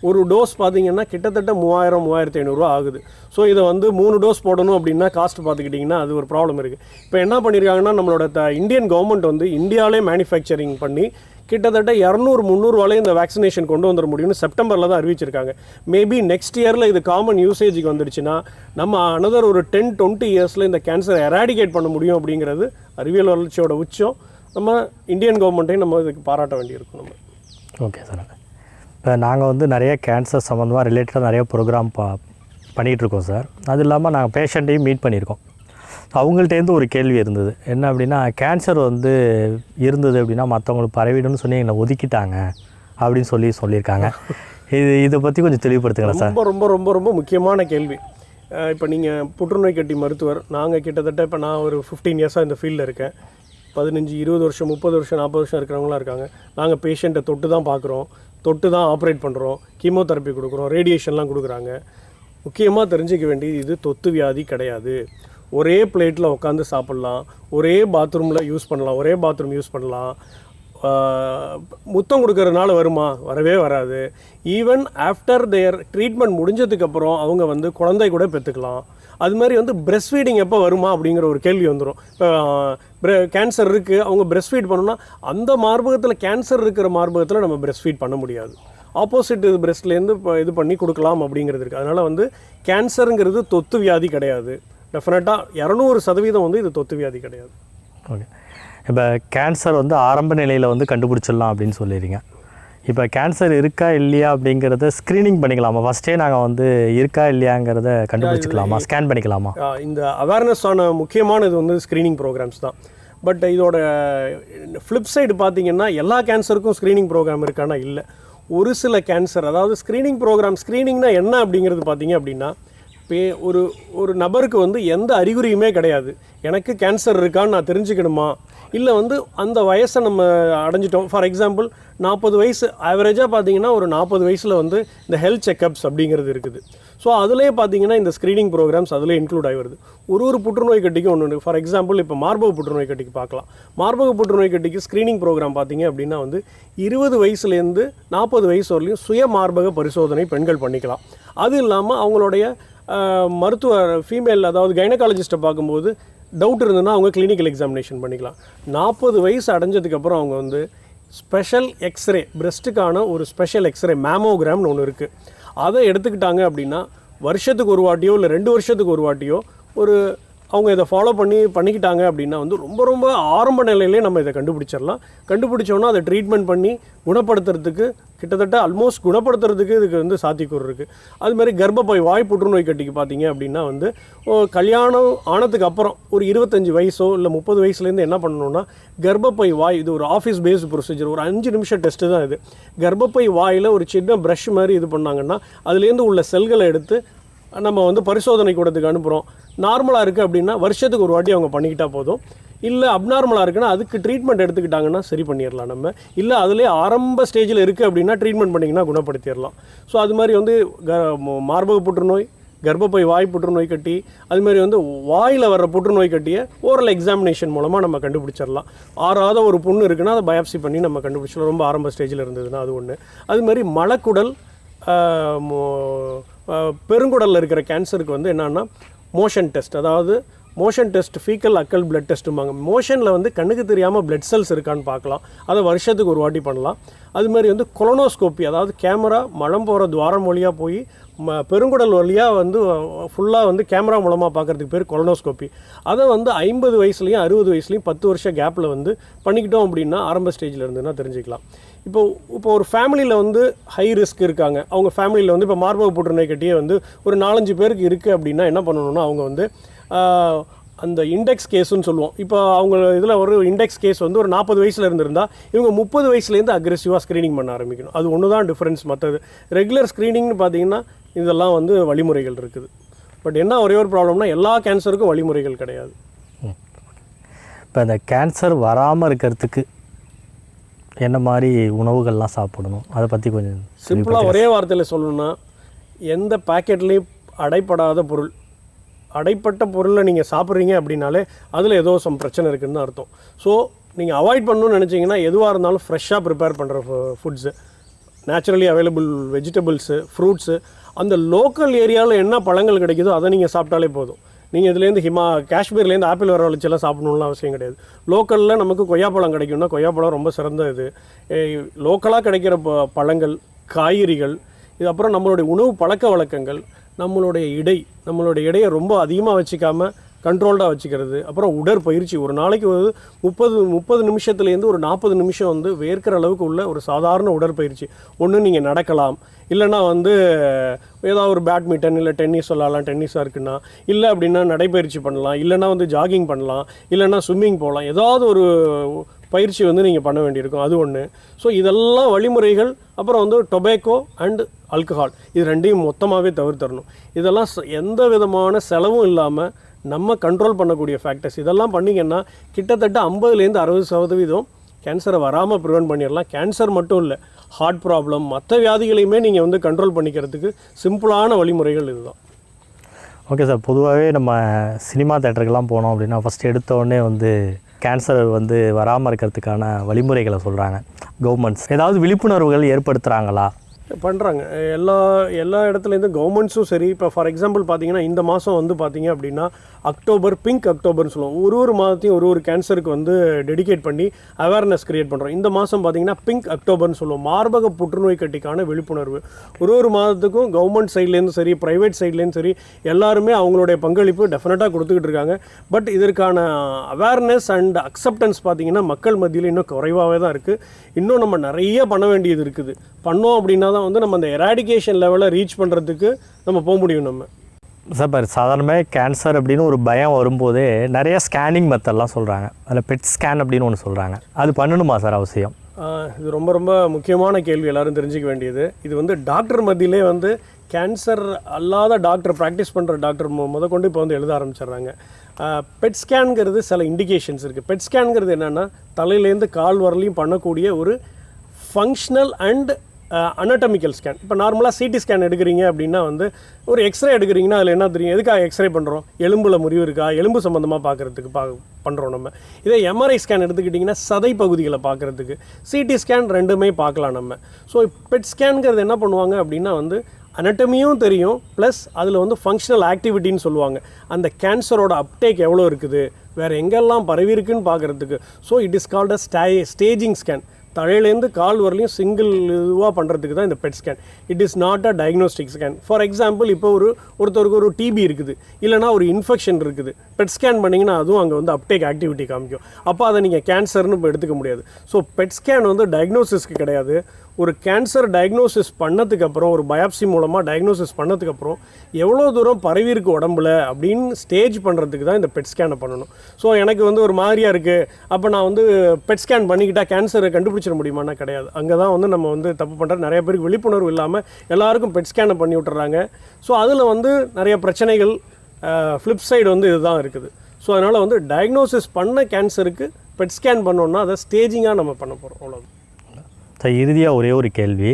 ஒரு டோஸ் பார்த்தீங்கன்னா கிட்டத்தட்ட மூவாயிரம் மூவாயிரத்தி ஐநூறுரூவா ஆகுது. ஸோ இதை வந்து மூணு டோஸ் போடணும் அப்படின்னா காஸ்ட் பார்த்துக்கிட்டிங்கன்னா அது ஒரு ப்ராப்ளம் இருக்குது இப்போ என்ன பண்ணியிருக்காங்கன்னா நம்மளோட த இந்தியன் கவர்மெண்ட் வந்து இந்தியாவிலே மேனுஃபேக்சரிங் பண்ணி கிட்டத்தட்ட இரநூறு முந்நூறுவாலே இந்த வேக்சினேஷன் கொண்டு வந்துட முடியும்னு செப்டம்பரில் தான் அறிவிச்சிருக்காங்க. மேபி நெக்ஸ்ட் இயரில் இது காமன் யூசேஜுக்கு வந்துடுச்சுன்னா நம்ம அனதர் ஒரு டென் டுவெண்ட்டி இயர்ஸில் இந்த கேன்சரை எராடிகேட் பண்ண முடியும் அப்படிங்கிறது அறிவியல் வளர்ச்சியோட உச்சம். நம்ம இந்தியன் கவர்மெண்ட்டையும் நம்ம இதுக்கு பாராட்ட வேண்டியிருக்கும் நம்ம. ஓகே சார் நாங்கள் வந்து நிறைய கேன்சர் சம்மந்தமாக ரிலேட்டடாக நிறைய ப்ரோக்ராம் பா பண்ணிகிட்ருக்கோம் சார். அது இல்லாமல் நாங்கள் பேஷண்ட்டையும் மீட் பண்ணியிருக்கோம். அவங்கள்ட்டேருந்து ஒரு கேள்வி இருந்தது. என்ன அப்படின்னா கேன்சர் வந்து இருந்தது அப்படின்னா மற்றவங்களுக்கு பரவிடும்னு சொல்லி எங்களை ஒதுக்கிட்டாங்க அப்படின்னு சொல்லி சொல்லியிருக்காங்க. இது இதை பற்றி கொஞ்சம் தெளிவுபடுத்துங்களேன் சார். ரொம்ப ரொம்ப ரொம்ப ரொம்ப முக்கியமான கேள்வி. இப்போ நீங்கள் புற்றுநோய் கட்டி மருத்துவர். நாங்கள் கிட்டத்தட்ட இப்போ நான் ஒரு ஃபிஃப்டீன் இயர்ஸாக இந்த ஃபீல்டில் இருக்கேன். பதினஞ்சு இருபது வருஷம் முப்பது வருஷம் நாற்பது வருஷம் இருக்கிறவங்களாம் இருக்காங்க. நாங்கள் பேஷண்ட்டை தொட்டு தான் பார்க்குறோம். தொட்டு தான் ஆப்ரேட் பண்ணுறோம் கீமோதெரப்பி கொடுக்குறோம் ரேடியேஷன்லாம் கொடுக்குறாங்க. முக்கியமாக தெரிஞ்சுக்க வேண்டியது இது தொத்து வியாதி கிடையாது. ஒரே பிளேட்டில் உட்காந்து சாப்பிட்லாம் ஒரே பாத்ரூமில் யூஸ் பண்ணலாம் ஒரே பாத்ரூம் யூஸ் பண்ணலாம். முத்தம் கொடுக்கறதுனால வருமா? வரவே வராது. ஈவன் ஆஃப்டர் தேர் ட்ரீட்மெண்ட் முடிஞ்சதுக்கப்புறம் அவங்க வந்து குழந்தை கூட பெற்றுக்கலாம் அது மாதிரி வந்து பிரெஸ்ட் ஃபீடிங் எப்போ வருமா அப்படிங்கிற ஒரு கேள்வி வந்துடும் இப்போ கேன்சர் இருக்குது அவங்க பிரெஸ்ட் ஃபீட் பண்ணணும்னா அந்த மார்பகத்தில் கேன்சர் இருக்கிற மார்பகத்தில் நம்ம பிரெஸ்ட் ஃபீட் பண்ண முடியாது. ஆப்போசிட் இது பிரெஸ்ட்லேருந்து இப்போ இது பண்ணி கொடுக்கலாம் அப்படிங்கிறது இருக்குது அதனால் வந்து கேன்சருங்கிறது தொத்து வியாதி கிடையாது. டெஃபினட்டாக இரநூறு சதவீதம் வந்து இது தொத்து வியாதி கிடையாது. ஓகே. இப்போ கேன்சர் வந்து ஆரம்ப நிலையில் வந்து கண்டுபிடிச்சிடலாம் அப்படின்னு சொல்லிடுறீங்க இப்போ கேன்சர் இருக்கா இல்லையா அப்படிங்கிறத ஸ்க்ரீனிங் பண்ணிக்கலாமா? ஃபஸ்ட்டே நாங்கள் வந்து இருக்கா இல்லையாங்கிறத கண்டுபிடிச்சிக்கலாமா? ஸ்கேன் பண்ணிக்கலாமா? இந்த அவேர்னஸ் ஆன முக்கியமானது வந்து ஸ்க்ரீனிங் ப்ரோக்ராம்ஸ் தான். பட் இதோட ஃப்ளிப் சைடு பார்த்தீங்கன்னா எல்லா கேன்சருக்கும் ஸ்க்ரீனிங் ப்ரோக்ராம் இருக்கானா? இல்லை. ஒரு சில கேன்சர் அதாவது ஸ்க்ரீனிங் ப்ரோக்ராம் ஸ்க்ரீனிங்னா என்ன அப்படிங்கிறது பார்த்தீங்க அப்படின்னா பே ஒரு ஒரு நபருக்கு வந்து எந்த அறிகுறியுமே கிடையாது. எனக்கு கேன்சர் இருக்கான்னு நான் தெரிஞ்சுக்கணுமா? இல்லை வந்து அந்த வயசை நம்ம அடைஞ்சிட்டோம். ஃபார் எக்ஸாம்பிள் நாற்பது வயசு ஆவரேஜாக பார்த்தீங்கன்னா ஒரு நாற்பது வயசில் வந்து இந்த ஹெல்த் செக்கப்ஸ் அப்படிங்கிறது இருக்குது. ஸோ அதிலே பார்த்தீங்கன்னா இந்த ஸ்க்ரீனிங் ப்ரோக்ராம்ஸ் அதில் இன்க்ளூட் ஆகி வருது. ஒரு ஒரு புற்றுநோய் கட்டிக்கும் ஒன்று ஃபார் எக்ஸாம்பிள் இப்போ மார்பக புற்றுநோய் கட்டிக்கு பார்க்கலாம் மார்பக புற்றுநோய் கட்டிக்கு ஸ்க்ரீனிங் ப்ரோக்ராம் பார்த்தீங்க அப்படின்னா வந்து இருபது வயசுலேருந்து நாற்பது வயசு வரலையும் சுய மார்பக பரிசோதனை பெண்கள் பண்ணிக்கலாம். அது இல்லாமல் அவங்களுடைய மருத்துவர் ஃபீமேல் அதாவது கைனகாலஜிஸ்ட்டை பார்க்கும்போது டவுட் இருந்ததுன்னா அவங்க கிளினிக்கல் எக்ஸாமினேஷன் பண்ணிக்கலாம். நாற்பது வயசு அடைஞ்சதுக்கப்புறம் அவங்க வந்து ஸ்பெஷல் எக்ஸ்ரே பிரஸ்ட்டுக்கான ஒரு ஸ்பெஷல் எக்ஸ்ரே மேமோகிராம்னு ஒன்று இருக்குது அதை எடுத்துக்கிட்டாங்க அப்படின்னா வருஷத்துக்கு ஒரு வாட்டியோ இல்லை ரெண்டு வருஷத்துக்கு ஒரு வாட்டியோ ஒரு அவங்க இதை ஃபாலோ பண்ணி பண்ணிக்கிட்டாங்க அப்படின்னா வந்து ரொம்ப ரொம்ப ஆரம்ப நிலையிலே நம்ம இதை கண்டுபிடிச்சிடலாம். கண்டுபிடிச்சோன்னா அதை ட்ரீட்மெண்ட் பண்ணி குணப்படுத்துறதுக்கு கிட்டத்தட்ட ஆல்மோஸ்ட் குணப்படுத்துறதுக்கு இதுக்கு வந்து சாத்தியக்கூறு இருக்குது அது மாதிரி கர்ப்பப்பை வாய் புற்றுநோய் கட்டிக்கு பார்த்தீங்க அப்படின்னா வந்து ஓ, கல்யாணம் ஆனதுக்கு அப்புறம் ஒரு இருபத்தஞ்சி வயசோ இல்லை முப்பது வயசுலேருந்து என்ன பண்ணணும்னா கர்ப்பப்பை வாய் இது ஒரு ஆஃபீஸ் பேஸ்டு ப்ரொசீஜர் ஒரு அஞ்சு நிமிஷம் டெஸ்ட்டு தான் இது. கர்ப்பப்பை வாயில் ஒரு சின்ன ப்ரஷ் மாதிரி இது பண்ணாங்கன்னா அதுலேருந்து உள்ள செல்களை எடுத்து நம்ம வந்து பரிசோதனை கூடத்துக்கு அனுப்புகிறோம் நார்மலாக இருக்குது அப்படின்னா வருஷத்துக்கு ஒரு வாட்டி அவங்க பண்ணிக்கிட்டால் போதும். இல்லை அப்நார்மலாக இருக்குன்னா அதுக்கு ட்ரீட்மெண்ட் எடுத்துக்கிட்டாங்கன்னா சரி பண்ணிடலாம் நம்ம. இல்லை அதிலே ஆரம்ப ஸ்டேஜில் இருக்குது அப்படின்னா ட்ரீட்மெண்ட் பண்ணிங்கன்னா குணப்படுத்திடலாம். ஸோ அது மாதிரி வந்து க மார்பக புற்றுநோய் கர்ப்பப்பை வாய் புற்றுநோய் கட்டி அது மாதிரி வந்து வாயில் வர்ற புற்றுநோய் கட்டியை ஓரல் எக்ஸாமினேஷன் மூலமாக நம்ம கண்டுபிடிச்சிடலாம். ஆறாத ஒரு புண்ணு இருக்குன்னா அதை பயாப்சி பண்ணி நம்ம கண்டுபிடிச்சிடலாம். ரொம்ப ஆரம்ப ஸ்டேஜில் இருந்ததுன்னா அது ஒன்று அது மாதிரி மலக்குடல் பெருங்குடலில் இருக்கிற கேன்சருக்கு வந்து என்னென்னா மோஷன் டெஸ்ட் அதாவது motion test faecal occult blood டெஸ்ட்டும்பாங்க மோஷனில் வந்து கண்ணுக்கு தெரியாமல் பிளட் செல்ஸ் இருக்கான்னு பார்க்கலாம். அதை வருஷத்துக்கு ஒரு வாட்டி பண்ணலாம். அது மாதிரி வந்து கொலனோஸ்கோப்பி அதாவது கேமரா மலம் போகிற துவாரம் வழியாக போய் ம பெருங்குடல் வழியாக வந்து ஃபுல்லாக வந்து கேமரா மூலமாக பார்க்குறதுக்கு பேர் கொலனோஸ்கோப்பி அதை வந்து ஐம்பது வயசுலையும் அறுபது வயசுலையும் பத்து வருஷம் கேப்பில் வந்து பண்ணிக்கிட்டோம் அப்படின்னா ஆரம்ப ஸ்டேஜில் இருந்துன்னா தெரிஞ்சுக்கலாம். இப்போ இப்போ ஒரு ஃபேமிலியில் வந்து ஹை ரிஸ்க் இருக்காங்க. அவங்க ஃபேமிலியில் வந்து இப்போ மார்பக புற்றுநோய் கட்டியே வந்து ஒரு நாலஞ்சு பேருக்கு இருக்குது அப்படின்னா என்ன பண்ணணும்னா அவங்க வந்து அந்த இண்டெக்ஸ் கேஸுன்னு சொல்லுவோம். இப்போ அவங்க இதில் ஒரு இண்டெக்ஸ் கேஸ் வந்து ஒரு நாற்பது வயசில் இருந்திருந்தால் இவங்க முப்பது வயசுலேருந்து அக்ரெசிவாக ஸ்க்ரீனிங் பண்ண ஆரம்பிக்கணும். அது ஒன்று தான் டிஃப்ரென்ஸ் மற்றது ரெகுலர் ஸ்க்ரீனிங்னு பார்த்தீங்கன்னா இதெல்லாம் வந்து வழிமுறைகள் இருக்குது. பட் என்ன ஒரே ஒரு ப்ராப்ளம்னா எல்லா கேன்சருக்கும் வழிமுறைகள் கிடையாது. இப்போ அந்த கேன்சர் வராமல் இருக்கிறதுக்கு என்ன மாதிரி உணவுகள்லாம் சாப்பிடணும்? அதை பற்றி கொஞ்சம் சிம்பிளாக ஒரே வார்த்தையில் சொல்லணும்னா எந்த பாக்கெட்லேயும் அடைப்படாத பொருள். அடைப்பட்ட பொருளை நீங்கள் சாப்பிட்றீங்க அப்படின்னாலே அதில் ஏதோ சம் பிரச்சனை இருக்குன்னு அர்த்தம். ஸோ நீங்கள் அவாய்ட் பண்ணணும்னு நினச்சிங்கன்னா எதுவாக இருந்தாலும் ஃப்ரெஷ்ஷாக ப்ரிப்பேர் பண்ணுற foods naturally available vegetables fruits அந்த லோக்கல் ஏரியாவில் என்ன பழங்கள் கிடைக்குதோ அதை நீங்கள் சாப்பிட்டாலே போதும். நீங்கள் இதுலேருந்து ஹிமா காஷ்மீர்லேருந்து ஆப்பிள் வர வளர்ச்சியெல்லாம் சாப்பிடணும்னு அவசியம் கிடையாது. லோக்கலில் நமக்கு கொய்யாப்பழம் கிடைக்கும்னா கொய்யாப்பழம் ரொம்ப சிறந்த இது. லோக்கலாக கிடைக்கிற ப பழங்கள் காய்கறிகள் இது அப்புறம் நம்மளுடைய உணவு பழக்க வழக்கங்கள் நம்மளுடைய இடை நம்மளுடைய இடையை ரொம்ப அதிகமாக வச்சுக்காம கண்ட்ரோல்டாக வச்சுக்கிறது. அப்புறம் உடற்பயிற்சி ஒரு நாளைக்கு வந்து முப்பது முப்பது நிமிஷத்துலேருந்து ஒரு நாற்பது நிமிஷம் வந்து வேர்க்கிற அளவுக்கு உள்ள ஒரு சாதாரண உடற்பயிற்சி. ஒன்று நீங்கள் நடக்கலாம். இல்லைன்னா வந்து ஏதாவது ஒரு பேட்மிண்டன் இல்லை டென்னிஸ் விளாட்லாம் டென்னிஸாக இருக்குன்னா. இல்லை அப்படின்னா நடைப்பயிற்சி பண்ணலாம். இல்லைன்னா வந்து ஜாகிங் பண்ணலாம். இல்லைன்னா ஸ்விம்மிங் போகலாம். ஏதாவது ஒரு பயிற்சி வந்து நீங்கள் பண்ண வேண்டியிருக்கும். அது ஒன்று ஸோ இதெல்லாம் வழிமுறைகள். அப்புறம் வந்து டொபேக்கோ அண்ட் ஆல்கஹால் இது ரெண்டையும் மொத்தமாகவே தவிர்த்தரணும். இதெல்லாம் எந்த விதமான செலவும் இல்லாமல் நம்ம கண்ட்ரோல் பண்ணக்கூடிய ஃபேக்டர்ஸ் இதெல்லாம் பண்ணிங்கன்னா கிட்டத்தட்ட ஐம்பதுலேருந்து அறுபது சதவீதம் கேன்சரை வராமல் ப்ரிவென்ட் பண்ணிடலாம் கேன்சர் மட்டும் இல்லை ஹார்ட் ப்ராப்ளம் மற்ற வியாதிகளையுமே நீங்கள் வந்து கண்ட்ரோல் பண்ணிக்கிறதுக்கு சிம்பிளான வழிமுறைகள் இதுதான். ஓகே சார் பொதுவாகவே நம்ம சினிமா தேட்டருக்கெல்லாம் போனோம் அப்படின்னா ஃபஸ்ட் எடுத்தோடனே வந்து கேன்சர் வந்து வராமல் இருக்கிறதுக்கான வழிமுறைகளை சொல்கிறாங்க கவர்மெண்ட்ஸ் ஏதாவது விழிப்புணர்வுகள் ஏற்படுத்துகிறாங்களா பண்ணுறாங்க எல்லா எல்லா இடத்துலேருந்து கவர்மெண்ட்ஸும் சரி இப்போ ஃபார் எக்ஸாம்பிள் பார்த்தீங்கன்னா இந்த மாதம் வந்து பார்த்தீங்க அப்படின்னா அக்டோபர் பிங்க் அக்டோபர்னு சொல்லுவோம். ஒரு ஒரு மாதத்தையும் ஒரு ஒரு கேன்சருக்கு வந்து டெடிகேட் பண்ணி அவேர்னஸ் க்ரியேட் பண்ணுறோம் இந்த மாதம் பார்த்தீங்கன்னா பிங்க் அக்டோபர்னு சொல்லுவோம். மார்பக புற்றுநோய் கட்டிக்கான விழிப்புணர்வு. ஒரு ஒரு மாதத்துக்கும் கவர்மெண்ட் சைட்லேருந்து சரி ப்ரைவேட் சைட்லேருந்து சரி எல்லாருமே அவங்களுடைய பங்களிப்பு டெஃபினட்டாக கொடுத்துக்கிட்டு இருக்காங்க. பட் இதற்கான அவேர்னஸ் அண்ட் அக்செப்டன்ஸ் பார்த்தீங்கன்னா மக்கள் மத்தியில் இன்னும் குறைவாகவே தான் இருக்குது இன்னும் நம்ம நிறைய பண்ண வேண்டியது இருக்குது. பண்ணோம் அப்படின்னா தான் வந்து நம்ம அந்த எராடிகேஷன் லெவலை ரீச் பண்ணுறதுக்கு நம்ம போக முடியும் நம்ம. சார் சாதாரணமாக கேன்சர் அப்படின்னு ஒரு பயம் வரும்போதே நிறைய ஸ்கேனிங் மெத்தட்லாம் சொல்கிறாங்க அதில் பெட் ஸ்கேன் அப்படின்னு ஒன்று சொல்கிறாங்க அது பண்ணணுமா சார் அவசியம்? இது ரொம்ப ரொம்ப முக்கியமான கேள்வி. எல்லாரும் தெரிஞ்சுக்க வேண்டியது. இது வந்து டாக்டர் மத்தியிலே வந்து கேன்சர் அல்லாத டாக்டர் ப்ராக்டிஸ் பண்ணுற டாக்டர் முத கொண்டு இப்போ வந்து எழுத ஆரம்பிச்சிடுறாங்க. பெட் ஸ்கேனுங்கிறது சில இண்டிகேஷன்ஸ் இருக்குது பெட் ஸ்கேனுங்கிறது என்னென்னா தலையிலேருந்து கால் வரலையும் பண்ணக்கூடிய ஒரு ஃபங்க்ஷனல் அண்ட் anatomical ஸ்கேன் இப்போ நார்மலாக சிடி ஸ்கேன் எடுக்கிறீங்க அப்படின்னா வந்து ஒரு எக்ஸ்ரே எடுக்கிறீங்கன்னா அதில் என்ன தெரியும்? எதுக்காக எக்ஸ்ரே பண்ணுறோம் எலும்பில் முறிவு இருக்கா? எலும்பு சம்மந்தமாக பார்க்குறதுக்கு பா பண்ணுறோம் நம்ம. இதே எம்ஆர்ஐ ஸ்கேன் எடுத்துக்கிட்டிங்கன்னா சதை பகுதிகளை பார்க்குறதுக்கு சிடி ஸ்கேன் ரெண்டுமே பார்க்கலாம் நம்ம. ஸோ பெட் ஸ்கேனுங்கிறது என்ன பண்ணுவாங்க அப்படின்னா வந்து அனட்டமியும் தெரியும் ப்ளஸ் அதில் வந்து ஃபங்க்ஷனல் ஆக்டிவிட்டின்னு சொல்லுவாங்க. அந்த கேன்சரோட அப்டேக் எவ்வளோ இருக்குது? வேறு எங்கெல்லாம் பரவி இருக்குன்னு பார்க்குறதுக்கு so it is called a stay staging scan தலையிலேருந்து கால் வரலையும் சிங்கிள் இதுவாக பண்ணுறதுக்கு தான் இந்த PET scan it is not a diagnostic scan for example இப்போ ஒரு ஒருத்தருக்கு ஒரு டிபி இருக்குது. இல்லைனா ஒரு இன்ஃபெக்ஷன் இருக்குது. பெட் ஸ்கேன் பண்ணிங்கன்னா அதுவும் அங்கே வந்து அப்டேக் ஆக்டிவிட்டி காமிக்கும். அப்போ அதை நீங்கள் கேன்சர்னு இப்போ எடுத்துக்க முடியாது. ஸோ பெட் ஸ்கேன் வந்து டயக்னோசிஸ்க்கு கிடையாது. ஒரு கேன்சர் டயக்னோசிஸ் பண்ணதுக்கப்புறம் ஒரு பயாப்சி மூலமாக டயக்னோசிஸ் பண்ணதுக்கப்புறம் எவ்வளோ தூரம் பரவியிருக்கு உடம்புல அப்படின்னு ஸ்டேஜ் பண்ணுறதுக்கு தான் இந்த பெட் ஸ்கேனை பண்ணணும். ஸோ எனக்கு வந்து ஒரு மாதிரியாக இருக்குது அப்போ நான் வந்து பெட் ஸ்கேன் பண்ணிக்கிட்டால் கேன்சரை கண்டுபிடிச்சிட முடியுமானா கிடையாது. அங்கே தான் வந்து நம்ம வந்து தப்பு பண்ணுற நிறைய பேருக்கு விழிப்புணர்வு இல்லாமல் எல்லாருக்கும் பெட் ஸ்கேனை பண்ணி விட்டுறாங்க. ஸோ அதில் வந்து நிறைய பிரச்சனைகள் ஃப்ளிப் சைடு வந்து இதுதான் இருக்குது. ஸோ அதனால் வந்து டயக்னோசிஸ் பண்ண கேன்சருக்கு பெட் ஸ்கேன் பண்ணோன்னா அதை ஸ்டேஜிங்காக நம்ம பண்ண போகிறோம் அவ்வளோதான் ஸோ இறுதியாக ஒரே ஒரு கேள்வி.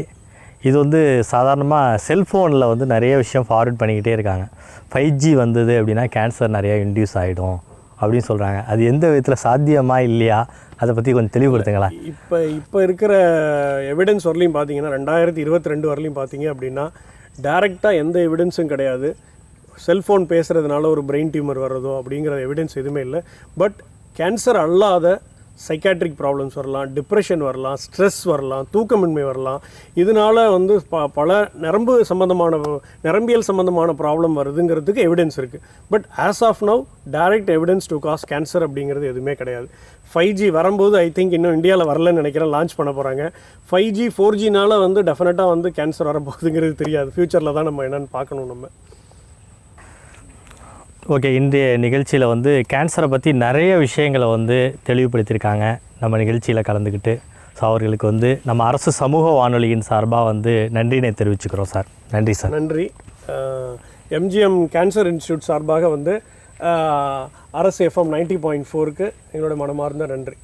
இது வந்து சாதாரணமாக செல்ஃபோனில் வந்து நிறைய விஷயம் ஃபார்வர்ட் பண்ணிக்கிட்டே இருக்காங்க. ஃபைவ் ஜி வந்தது அப்படின்னா கேன்சர் நிறையா இன்டியூஸ் ஆகிடும் அப்படின்னு சொல்கிறாங்க அது எந்த விதத்தில் சாத்தியமா இல்லையா? அதை பற்றி கொஞ்சம் தெளிவுபடுத்துங்களேன். இப்போ இப்போ இருக்கிற எவிடன்ஸ் வரலையும் பார்த்தீங்கன்னா ரெண்டாயிரத்தி இருபத்தி ரெண்டு வரலையும் பார்த்தீங்க அப்படின்னா டேரெக்டாக எந்த எவிடன்ஸும் கிடையாது. செல்ஃபோன் பேசுகிறதுனால ஒரு பிரெயின் டியூமர் வர்றதோ அப்படிங்கிற எவிடன்ஸ் எதுவுமே இல்லை. பட் கேன்சர் அல்லாத சைக்காட்ரிக் ப்ராப்ளம்ஸ் வரலாம் டிப்ரெஷன் வரலாம் ஸ்ட்ரெஸ் வரலாம் தூக்கமின்மை வரலாம். இதனால வந்து ப பல நரம்பு சம்மந்தமான நரம்பியல் சம்மந்தமான ப்ராப்ளம் வருதுங்கிறதுக்கு எவிடன்ஸ் இருக்குது but as of now direct evidence to cause cancer அப்படிங்கிறது எதுவுமே கிடையாது. ஃபைவ் ஜி வரும்போது ஐ திங்க் இன்னும் இந்தியாவில் வரலன்னு நினைக்கிறேன் லான்ச் பண்ண போகிறாங்க ஃபைவ் ஜி ஃபோர் ஜினால் வந்து டெஃபினட்டாக வந்து கேன்சர் வரப்போகுதுங்கிறது தெரியாது. ஃப்யூச்சரில் தான் நம்ம என்னென்னு பார்க்கணும் நம்ம. ஓகே இன்றைய நிகழ்ச்சியில் வந்து கேன்சரை பற்றி நிறைய விஷயங்களை வந்து தெளிவுபடுத்தியிருக்காங்க நம்ம நிகழ்ச்சியில் கலந்துக்கிட்டு. ஸோ அவர்களுக்கு வந்து நம்ம அரசு சமூக வானொலியின் சார்பாக வந்து நன்றினை தெரிவிச்சுக்கிறோம் சார். நன்றி சார். நன்றி. எம்ஜிஎம் கேன்சர் இன்ஸ்டியூட் சார்பாக வந்து அரசு எஃப்எம் நைன்ட்டி பாயிண்ட் ஃபோருக்கு எங்களோட மனமார்ந்த நன்றி.